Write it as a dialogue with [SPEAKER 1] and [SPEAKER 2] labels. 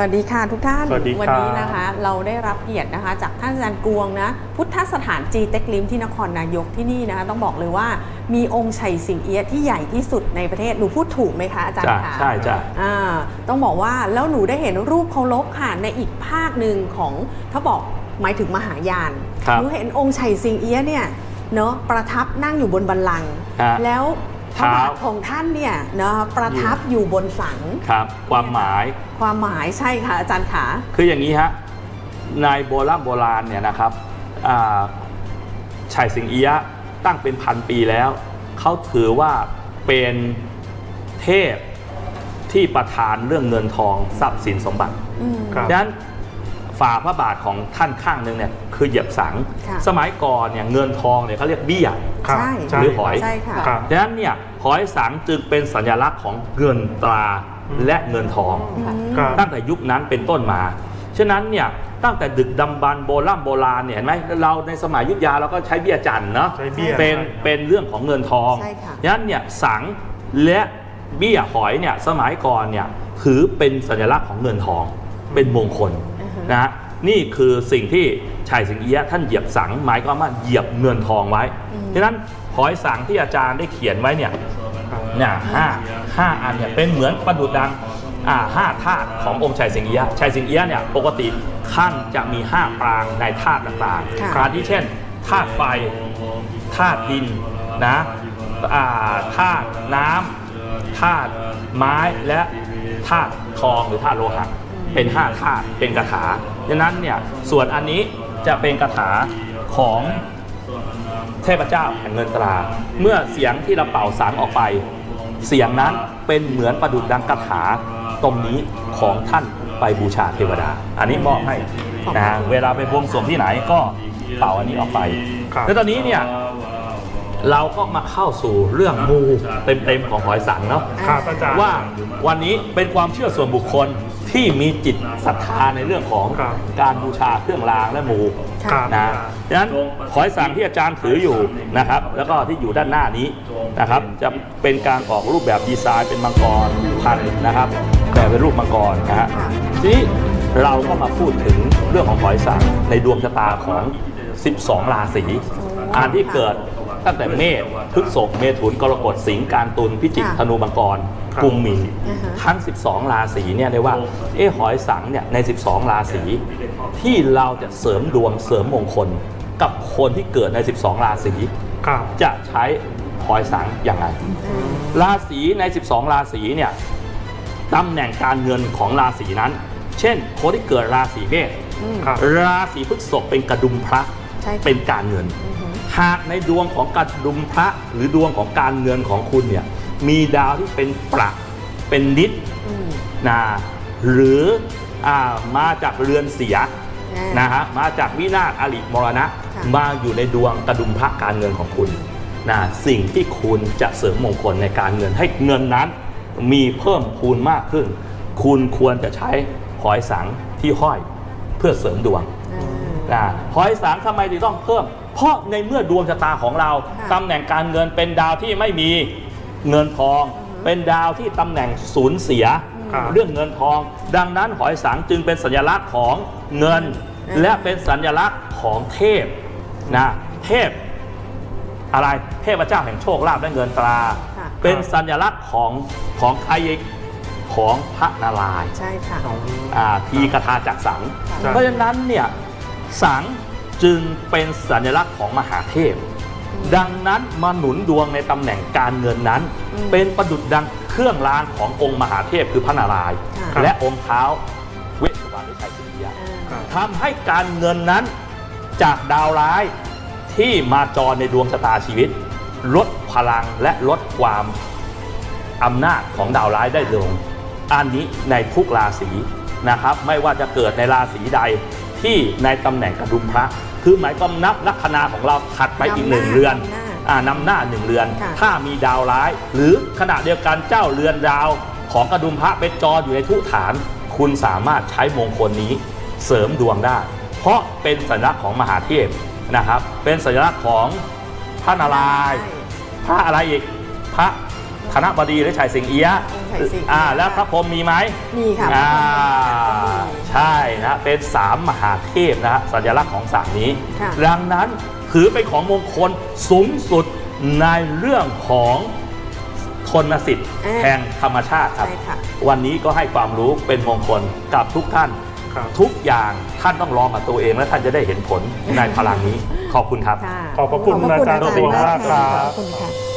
[SPEAKER 1] วัสดีค่ะทุกท่าน
[SPEAKER 2] สวัสดีครับ
[SPEAKER 1] นี้นะคะ เราได้รับเกียรตินะคะ จากท่านอาจารย์กวงนะ พุทธสถานจีเต็กลิมที่นครนายกที่นี่นะคะ ต้องบอกเลยว่ามีองค์ไฉสิงเอียะที่ใหญ่ที่สุดในประเทศหนูพูดถูกไหมคะอาจาร
[SPEAKER 3] จ้ะ
[SPEAKER 1] ย์คะ
[SPEAKER 3] ใช่จ้ะ
[SPEAKER 1] อ่าต้องบอกว่าแล้วหนูได้เห็นรูปเคารพค่ะในอีกภาคหนึ่งของถ้าบอกหมายถึงมหายาน
[SPEAKER 3] ครับ
[SPEAKER 1] หนูเห็นองค์ไฉสิงเอียะเนี่ยเนาะประทับนั่งอยู่บนบัลลังก์
[SPEAKER 3] ฮะ
[SPEAKER 1] แล้ว พระบาท
[SPEAKER 3] เท้า
[SPEAKER 1] ของท่านเนี่ยเนาะประทับอยู่บนสัง
[SPEAKER 3] ครับ ความหมาย
[SPEAKER 1] ความหมายใช่ค่ะอาจารย์ขา
[SPEAKER 3] คืออย่างนี้ฮะในโบราณโบราณเนี่ยนะครับอ่าชัยสิงเอียะตั้งเป็นพันปีแล้ว เขาถือว่าเป็นเทพที่ประทานเรื่องเงินทองทรัพย์สินสมบัติ
[SPEAKER 1] อืม
[SPEAKER 2] ครับ
[SPEAKER 3] ดังนั้น ฝ่าพระบาทของท่านข้างหนึ่งเนี่ยคือเหยียบสัง
[SPEAKER 1] ค่ะ
[SPEAKER 3] สมัยก่อนเนี่ยเงินทองเนี่ยเขาเรียกเบี้ย
[SPEAKER 2] ครับ
[SPEAKER 1] ใช่
[SPEAKER 2] ใช่
[SPEAKER 3] หรือหอย
[SPEAKER 1] ใช่ค่ะ
[SPEAKER 2] ครับ
[SPEAKER 3] ดังนั้นเนี่ยหอยสังจึงเป็นสัญลักษณ์ของเงินตรา
[SPEAKER 2] อืม
[SPEAKER 3] และเงินทอง
[SPEAKER 1] อืม
[SPEAKER 2] ครับ
[SPEAKER 3] ตั้งแต่ยุคนั้นเป็นต้นมา ฉะนั้นเนี่ยตั้งแต่ดึกดำบรรพ์โบราณโบราณเนี่ยเห็นไหมเราในสมัยยุคยาเราก็ใช้เบี้ยจันทร์เนาะ
[SPEAKER 2] ใช้เบี้ย
[SPEAKER 3] เป็น
[SPEAKER 2] ใช่
[SPEAKER 3] เป็นเรื่องของเงินทอง
[SPEAKER 1] ใช่ค่ะ
[SPEAKER 3] ฉะนั้นเนี่ยสังและเบี้ยหอยเนี่ยสมัยก่อนเนี่ยถือเป็นสัญลักษณ์ของเงินทอง เป็นมงคล
[SPEAKER 1] อือฮึ
[SPEAKER 3] นะฮะนี่คือสิ่งที่ชายสิงเอียะท่านเหยียบสังหมายความว่าเหยียบเงินทองไว้ฉะนั้นหอยสังที่อาจารย์ได้เขียนไว้เนี่ยเนี่ยห้าห้าอันเนี่ยเป็นเหมือนประดุจดังอ่าห้าธาตุขององค์ชัยสิงเอียะชัยสิงเอียะเนี่ยปกติท่านจะมีห้าปรางในธาตุต่าง
[SPEAKER 1] ค่ะ
[SPEAKER 3] ๆการที่เช่นธาตุไฟธาตุดินนะอ่าธาตุน้ำธาตุไม้และธาตุทองหรือธาตุโลหะ เป็นห้าธาตุเป็นคาถาดังนั้นเนี่ยส่วนอันนี้จะเป็นคาถาของเทพเจ้าแห่งเงินตรา เมื่อเสียงที่เราเป่าสารออกไป เสียงนั้นเป็นเหมือนประดุจดังคาถาตรงนี้ของท่านไปบูชาเทวดา อันนี้มอบให้นะเวลาไปบวงสรวงที่ไหนก็เป่าอันนี้ออกไป
[SPEAKER 2] ครับ
[SPEAKER 3] แล้วตอนนี้เนี่ยเราก็มาเข้าสู่เรื่องมูเต็มๆของหอยสังเนาะ
[SPEAKER 2] ครับอาจารย์
[SPEAKER 3] ว่าวันนี้เป็นความเชื่อส่วนบุคคล ที่มีจิตศรัทธาในเรื่องของ
[SPEAKER 2] ครับ
[SPEAKER 3] การบูชาเครื่องรางและมู
[SPEAKER 2] ครับ
[SPEAKER 3] นะดังนั้นขอยสั่งที่อาจารย์ถืออยู่นะครับ แล้วก็ที่อยู่ด้านหน้านี้นะครับ จะเป็นการออกรูปแบบดีไซน์เป็นมังกรพันธุ์นะครับ แต่เป็นรูปมังกรนะฮะ
[SPEAKER 1] ค่ะ
[SPEAKER 3] ทีนี้เราก็มาพูดถึงเรื่องของขอยสั่งในดวงชะตาของ 12 ราศีอันที่เกิด ตั้งแต่เมษพฤษภเมถุนกรกฎสิงห์การตุลพิจิก
[SPEAKER 1] ค่ะ
[SPEAKER 3] ธนูมังกร
[SPEAKER 2] ครับ
[SPEAKER 3] กุมมี
[SPEAKER 1] อ่าฮะ
[SPEAKER 3] ทั้ง 12 ราศีเนี่ยเรียกว่าเอ๊ะหอยสังเนี่ยใน 12 ราศีที่เราจะเสริมดวงเสริมมงคล กับคนที่เกิดใน 12 ราศี
[SPEAKER 2] ครับ
[SPEAKER 3] จะใช้หอยสังอย่างไร
[SPEAKER 1] อืม
[SPEAKER 3] ราศีใน 12 ราศีเนี่ยตำแหน่งการเงินของราศีนั้น เช่นคนที่เกิดราศีเมษ
[SPEAKER 1] อืม
[SPEAKER 2] ครับ
[SPEAKER 3] ราศีพฤษภเป็นกระดุมพระ
[SPEAKER 1] ใช่ค่ะ
[SPEAKER 3] เป็นการเงิน
[SPEAKER 1] อือ หือ
[SPEAKER 3] หากในดวงของกระดุมพระหรือดวงของการเงินของคุณเนี่ยมีดาวที่เป็นประเป็นนิด
[SPEAKER 1] อืม
[SPEAKER 3] นะหรืออามาจากเรือนเสีย
[SPEAKER 1] อ่าน
[SPEAKER 3] นะฮะมาจากวินาศอริมรณะ
[SPEAKER 1] ค่ะ
[SPEAKER 3] มาอยู่ในดวงกระดุมพระการเงินของคุณนะสิ่งที่คุณจะเสริมมงคลในการเงินให้เงินนั้น มีเพิ่มพูนมากขึ้น คุณควรจะใช้หอยสังที่ห้อยเพื่อเสริมดวง
[SPEAKER 1] อ่า
[SPEAKER 3] นะหอยสังทำไมถึงต้องเพิ่ม เพราะในเมื่อดวงชะตาของเรา
[SPEAKER 1] ค่ะ
[SPEAKER 3] ตำแหน่งการเงินเป็นดาวที่ไม่มีเงินทอง เป็นดาวที่ตำแหน่งสูญเสีย
[SPEAKER 2] ครับ
[SPEAKER 3] เรื่องเงินทอง ดังนั้นหอยสังจึงเป็นสัญลักษณ์ของเงิน
[SPEAKER 1] อืม
[SPEAKER 3] และเป็นสัญลักษณ์ของเทพนะเทพอะไรเทพเจ้าแห่งโชคลาภและเงินตรา
[SPEAKER 1] ค่ะ
[SPEAKER 3] เป็นสัญลักษณ์ของของใครอีกของพระนารายณ์
[SPEAKER 1] ใช่ค่ะ
[SPEAKER 3] อ่าทีกทาจากสัง
[SPEAKER 1] ค่ะ
[SPEAKER 3] เพราะฉะนั้นเนี่ยสัง จึงเป็นสัญลักษณ์ของมหาเทพ ดังนั้นมาหนุนดวงในตำแหน่งการเงินนั้น
[SPEAKER 1] อืม
[SPEAKER 3] เป็นประดุจดังเครื่องรางขององค์มหาเทพคือพระนารายณ์
[SPEAKER 1] ค่ะ
[SPEAKER 3] และองค์เท้าเวสสุวรรณหรือชัยสิงเอียะ
[SPEAKER 1] อ่า
[SPEAKER 3] ทำให้การเงินนั้นจากดาวร้ายที่มาจรในดวงชะตาชีวิต ลดพลังและลดความอำนาจของดาวร้ายได้ลง อันนี้ในทุกราศีนะครับ ไม่ว่าจะเกิดในราศีใดที่ในตำแหน่งกระดุมพระ คือหมายความนับลัคนาของเราถัดไปอีกหนึ่ง
[SPEAKER 1] นำหน้า
[SPEAKER 3] เรือน
[SPEAKER 1] นำหน้า
[SPEAKER 3] อ่านำหน้าหนึ่งเรือน
[SPEAKER 1] ค่ะ
[SPEAKER 3] ถ้ามีดาวร้าย หรือขณะเดียวกันเจ้าเรือนดาวของกระดุมพระเป็นจรอยู่ในทุกฐาน คุณสามารถใช้มงคลนี้เสริมดวงได้ เพราะเป็นสัญลักษณ์ของมหาเทพนะครับ เป็นสัญลักษณ์ของพระนารายณ์พระอะไรอีกพระ ธนบดีหรือชัยสิงเอียะ
[SPEAKER 1] องค์ชัยสิงเอี้ยะ
[SPEAKER 3] อ่าแล้วพระพรหมมีไหม
[SPEAKER 1] มีค่ะ
[SPEAKER 3] อ่า
[SPEAKER 1] พระพรหมก็มี
[SPEAKER 3] ใช่นะเป็นสามมหาเทพนะฮะสัญลักษณ์ของสามนี้
[SPEAKER 1] ค่ะ
[SPEAKER 3] ดังนั้นถือเป็นของมงคลสูงสุดในเรื่องของทนสิทธิ์
[SPEAKER 1] อ่า
[SPEAKER 3] แห่งธรรมชาติครับ
[SPEAKER 1] ใช่ค่ะ
[SPEAKER 3] วันนี้ก็ให้ความรู้เป็นมงคลกับทุกท่าน
[SPEAKER 2] ครับ
[SPEAKER 3] ทุกอย่างท่านต้องลองกับตัวเองและท่านจะได้เห็นผลในพลังนี้ ขอบคุณครับ
[SPEAKER 1] ค่ะ
[SPEAKER 2] ขอบพระคุณอาจารย์
[SPEAKER 1] ขอบพ
[SPEAKER 2] ศรี
[SPEAKER 1] ระคุณ
[SPEAKER 2] มากครับ
[SPEAKER 1] ขอบคุณค่ะ